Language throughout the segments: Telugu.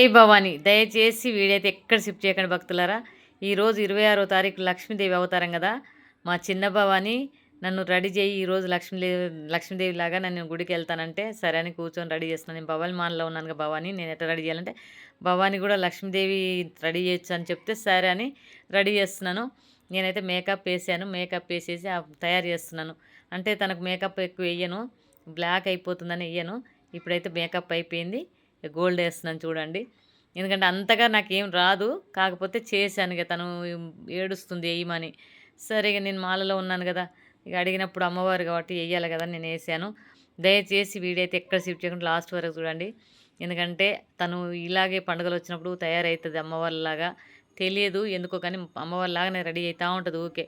ఏ భవాని దయచేసి వీడైతే ఎక్కడ షిఫ్ట్ చేయకండి భక్తులారా. ఈరోజు ఇరవై ఆరో తారీఖు లక్ష్మీదేవి అవతారం కదా. మా చిన్న భవాని నన్ను రెడీ చేయి ఈరోజు లక్ష్మీదేవి లక్ష్మీదేవి లాగా నన్ను గుడికి వెళ్తానంటే సరే అని కూర్చొని రెడీ చేస్తున్నాను నేను భవాని మానలో ఉన్నాను భవానీ భవాని నేను ఎట్లా రెడీ చేయాలంటే భవాని కూడా లక్ష్మీదేవి రెడీ చేయొచ్చు అని చెప్తే సరే అని రెడీ చేస్తున్నాను. నేనైతే మేకప్ వేసాను మేకప్ వేసేసి తయారు చేస్తున్నాను. అంటే తనకు మేకప్ ఎక్కువ వేయను బ్లాక్ అయిపోతుందని వేయను. ఇప్పుడైతే మేకప్ అయిపోయింది. గోల్డ్ వేస్తున్నాను చూడండి. ఎందుకంటే అంతగా నాకేం రాదు. కాకపోతే చేశాను ఇక తను ఏడుస్తుంది వేయమని సరే ఇక నేను మాలలో ఉన్నాను కదా. ఇక అడిగినప్పుడు అమ్మవారు కాబట్టి వేయాలి కదా నేను వేసాను. దయచేసి వీడైతే ఎక్కడ షిఫ్ట్ చేయకుండా లాస్ట్ వరకు చూడండి. ఎందుకంటే తను ఇలాగే పండుగలు వచ్చినప్పుడు తయారవుతుంది అమ్మవారిలాగా. తెలియదు ఎందుకో కానీ అమ్మవారిలాగానే రెడీ అవుతూ ఉంటుంది ఊకే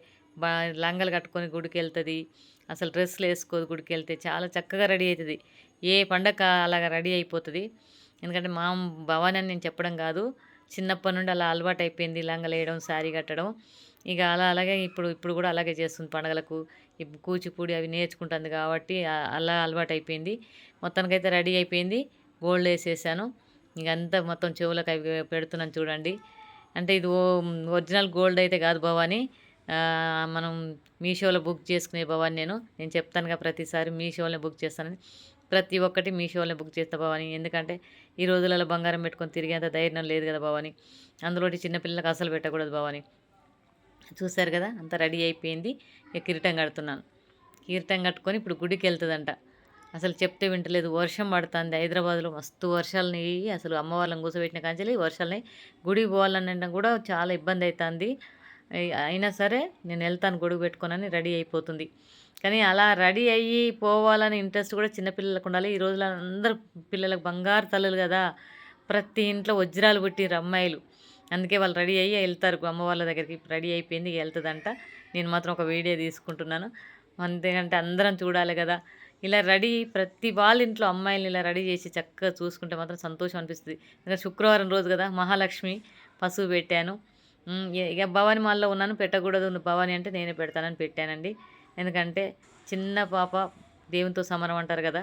లంగలు కట్టుకొని గుడికి వెళ్తుంది అసలు డ్రెస్సులు వేసుకోదు గుడికి వెళ్తే చాలా చక్కగా రెడీ అవుతుంది. ఏ పండగ అలాగా రెడీ అయిపోతుంది. ఎందుకంటే మా భవాని అని నేను చెప్పడం కాదు చిన్నప్పటి నుండి అలా అలవాటు అయిపోయింది లంగలేయడం శారీ కట్టడం. ఇక అలా అలాగే ఇప్పుడు ఇప్పుడు కూడా అలాగే చేస్తుంది పండగలకు. కూచిపూడి అవి నేర్చుకుంటుంది కాబట్టి అలా అలవాటు అయిపోయింది. మొత్తానికైతే రెడీ అయిపోయింది. గోల్డ్ వేసేసాను. ఇక అంతా మొత్తం చెవులకు అవి పెడుతున్నాను చూడండి. అంటే ఇది ఒరిజినల్ గోల్డ్ అయితే కాదు భవానీ. మనం మీషోలో బుక్ చేసుకునే భవాని నేను. నేను చెప్తానుగా ప్రతిసారి మీషోలో బుక్ చేస్తానని. ప్రతి ఒక్కటి మీషోలో బుక్ చేస్తా భవాని. ఎందుకంటే ఈ రోజులలో బంగారం పెట్టుకొని తిరిగేంత ధైర్యం లేదు కదా భవాని. అందులోటి చిన్నపిల్లలకు అసలు పెట్టకూడదు భవాని. చూశారు కదా అంత రెడీ అయిపోయింది. ఇక కిరీటం కడుతున్నాను. కిరీటం కట్టుకొని ఇప్పుడు గుడికి వెళ్తుందంట. అసలు చెప్తే వింటలేదు. వర్షం పడుతుంది. హైదరాబాద్లో మస్తు వర్షాలని అసలు అమ్మవాళ్ళని కూర్చోబెట్టిన కాంచెలి వర్షాలని గుడికి పోవాలని కూడా చాలా ఇబ్బంది అవుతుంది. అయినా సరే నేను వెళ్తాను గొడుగు పెట్టుకోనని రెడీ అయిపోతుంది. కానీ అలా రెడీ అయ్యి పోవాలని ఇంట్రెస్ట్ కూడా చిన్నపిల్లలకు ఉండాలి. ఈ రోజుల్లో అందరు పిల్లలకు బంగారు తల్లులు కదా. ప్రతి ఇంట్లో వజ్రాలు పుట్టిరు అమ్మాయిలు. అందుకే వాళ్ళు రెడీ అయ్యి వెళ్తారు. అమ్మ వాళ్ళ దగ్గరికి రెడీ అయిపోయింది వెళ్తుందంట. నేను మాత్రం ఒక వీడియో తీసుకుంటున్నాను. అంతేకంటే అందరం చూడాలి కదా. ఇలా రెడీ ప్రతి వాళ్ళ ఇంట్లో అమ్మాయిలు ఇలా రెడీ చేసి చక్కగా చూసుకుంటే మాత్రం సంతోషం అనిపిస్తుంది. ఇంకా శుక్రవారం రోజు కదా మహాలక్ష్మి పశువు పెట్టాను. ఇక భవాని మాల్లో ఉన్నాను పెట్టకూడదు భవాని అంటే నేనే పెడతానని పెట్టానండి. ఎందుకంటే చిన్న పాప దేవునితో సమరం అంటారు కదా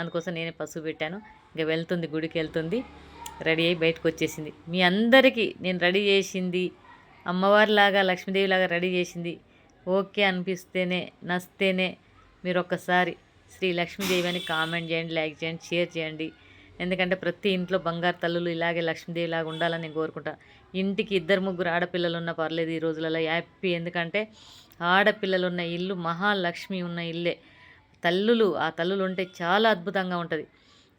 అందుకోసం నేనే పసుపు పెట్టాను. ఇక వెళ్తుంది గుడికి వెళ్తుంది రెడీ అయ్యి బయటకు వచ్చేసింది. మీ అందరికీ నేను రెడీ చేసింది అమ్మవారిలాగా లక్ష్మీదేవిలాగా రెడీ చేసింది. ఓకే అనిపిస్తేనే నస్తేనే మీరు ఒక్కసారి శ్రీ లక్ష్మీదేవి అని కామెంట్ చేయండి లైక్ చేయండి షేర్ చేయండి. ఎందుకంటే ప్రతి ఇంట్లో బంగారు తల్లులు ఇలాగే లక్ష్మీదేవి లాగా ఉండాలని నేను కోరుకుంటా. ఇంటికి ఇద్దరు ముగ్గురు ఆడపిల్లలు ఉన్న పర్లేదు ఈ రోజులలో హ్యాపీ. ఎందుకంటే ఆడపిల్లలు ఉన్న ఇల్లు మహాలక్ష్మి ఉన్న ఇల్లే. తల్లులు ఆ తల్లులు ఉంటే చాలా అద్భుతంగా ఉంటుంది.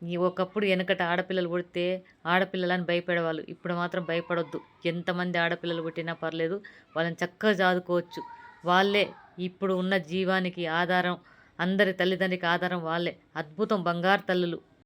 ఈ ఒకప్పుడు వెనకట ఆడపిల్లలు పుడితే ఆడపిల్లలని భయపడేవాళ్ళు. ఇప్పుడు మాత్రం భయపడొద్దు. ఎంతమంది ఆడపిల్లలు పుట్టినా పర్లేదు వాళ్ళని చక్కగా చదువుకోవచ్చు వాళ్ళే ఇప్పుడు ఉన్న జీవానికి ఆధారం అందరి తల్లిదండ్రికి ఆధారం వాళ్ళే. అద్భుతం బంగారు తల్లులు.